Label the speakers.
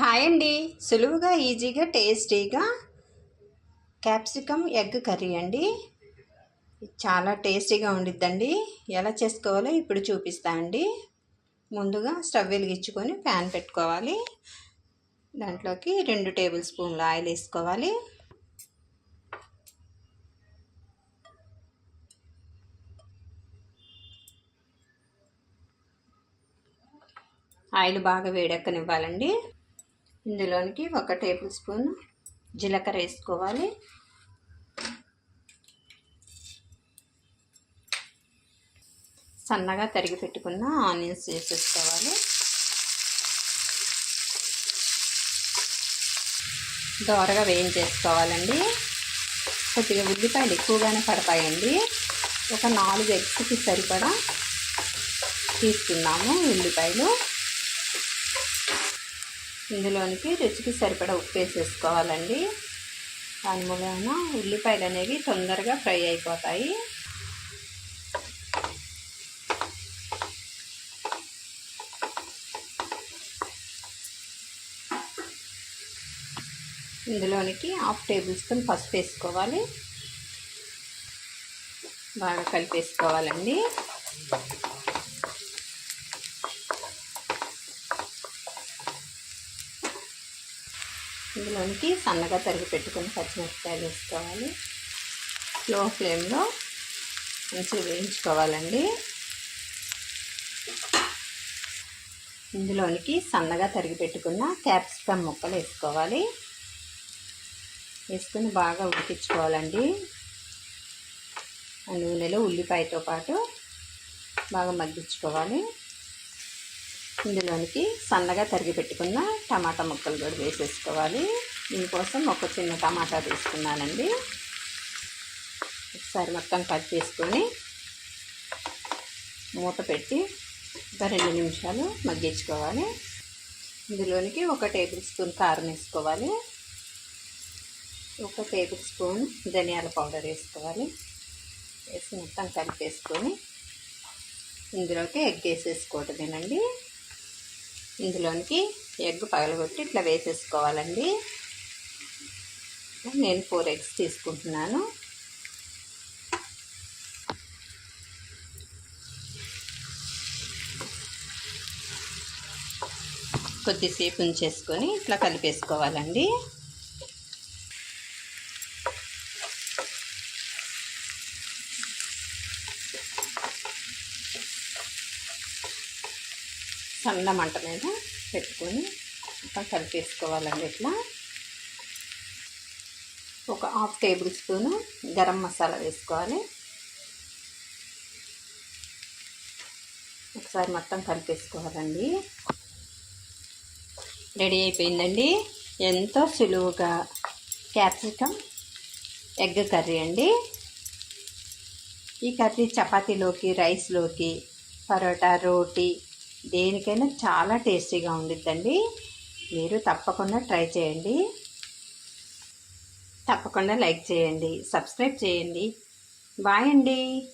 Speaker 1: Hi అండి. సులువుగా ఈజీగా టేస్టీగా క్యాప్సికమ్ ఎగ్ కర్రీ అండి. చాలా టేస్టీగా ఉండిద్దండి. ఎలా చేసుకోవాలో ఇప్పుడు చూపిస్తా అండి. ముందుగా స్టవ్ వెలిగించుకొని ప్యాన్ పెట్టుకోవాలి. దాంట్లోకి రెండు టేబుల్ స్పూన్లు ఆయిల్ వేసుకోవాలి. ఆయిల్ బాగా వేడెక్కనివ్వాలండి. ఇందులోనికి ఒక టేబుల్ స్పూన్ జీలకర్ర వేసుకోవాలి. సన్నగా తరిగి పెట్టుకున్న ఆనియన్స్ వేసేసుకోవాలి. దోరగా వేయించేసుకోవాలండి. కొద్దిగా ఉల్లిపాయలు ఎక్కువగానే పడతాయండి. ఒక నాలుగు ఎగ్స్కి సరిపడా తీసుకున్నాము ఉల్లిపాయలు. ఇందులోనికి రుచికి సరిపడా ఉప్పు వేసేసుకోవాలండి. దాని మూలన ఉల్లిపాయలు అనేవి తొందరగా ఫ్రై అయిపోతాయి. ఇందులోనికి హాఫ్ టేబుల్ స్పూన్ పసుపు వేసుకోవాలి. బాగా కలిపేసుకోవాలండి. ఇందులోనికి సన్నగా తరిగి పెట్టుకుని పచ్చిమిరపకాయలు వేసుకోవాలి. స్లో ఫ్లేమ్లో మంచిగా వేయించుకోవాలండి. ఇందులోనికి సన్నగా తరిగి పెట్టుకున్న క్యాప్సికమ్ ముక్కలు వేసుకోవాలి. వేసుకొని బాగా ఉడికించుకోవాలండి. ఆ నూనెలో ఉల్లిపాయతో పాటు బాగా మగ్గించుకోవాలి. ఇందులోనికి సన్నగా తరిగి పెట్టుకున్న టమాటా ముక్కలు కూడా వేసేసుకోవాలి. దీనికోసం ఒక చిన్న టమాటా తీసుకున్నానండి. ఒకసారి మొత్తం కట్ చేసుకొని మూత పెట్టి ఒక రెండు నిమిషాలు మగ్గించుకోవాలి. ఇందులోనికి ఒక టేబుల్ స్పూన్ కారం వేసుకోవాలి. ఒక టేబుల్ స్పూన్ ధనియాల పౌడర్ వేసుకోవాలి. వేసి మొత్తం కలిపేసుకొని ఇందులోకి ఎగ్ వేసేసుకోవటమేనండి. ఇందులోనికి ఎగ్ పగలగొట్టి ఇట్లా వేసేసుకోవాలండి. నేను ఫోర్ ఎగ్స్ తీసుకుంటున్నాను. కొద్దిసేపు ఉంచేసుకొని ఇట్లా కలిపేసుకోవాలండి. సన్న మంట మీద పెట్టుకొని మొత్తం కలిపేసుకోవాలండి ఇట్లా. ఒక half table spoon garam masala వేసుకోవాలి. ఒకసారి మొత్తం కలిపేసుకోవాలండి. రెడీ అయిపోయిందండి. ఎంతో సులువుగా క్యాప్సికమ్ ఎగ్ కర్రీ అండి. ఈ కర్రీ చపాతీలోకి రైస్లోకి పరోటా రోటీ దేనికైనా చాలా టేస్టీగా ఉండిద్దండి. మీరు తప్పకుండా ట్రై చేయండి. తప్పకుండా లైక్ చేయండి. సబ్స్క్రైబ్ చేయండి. బాయ్ అండి.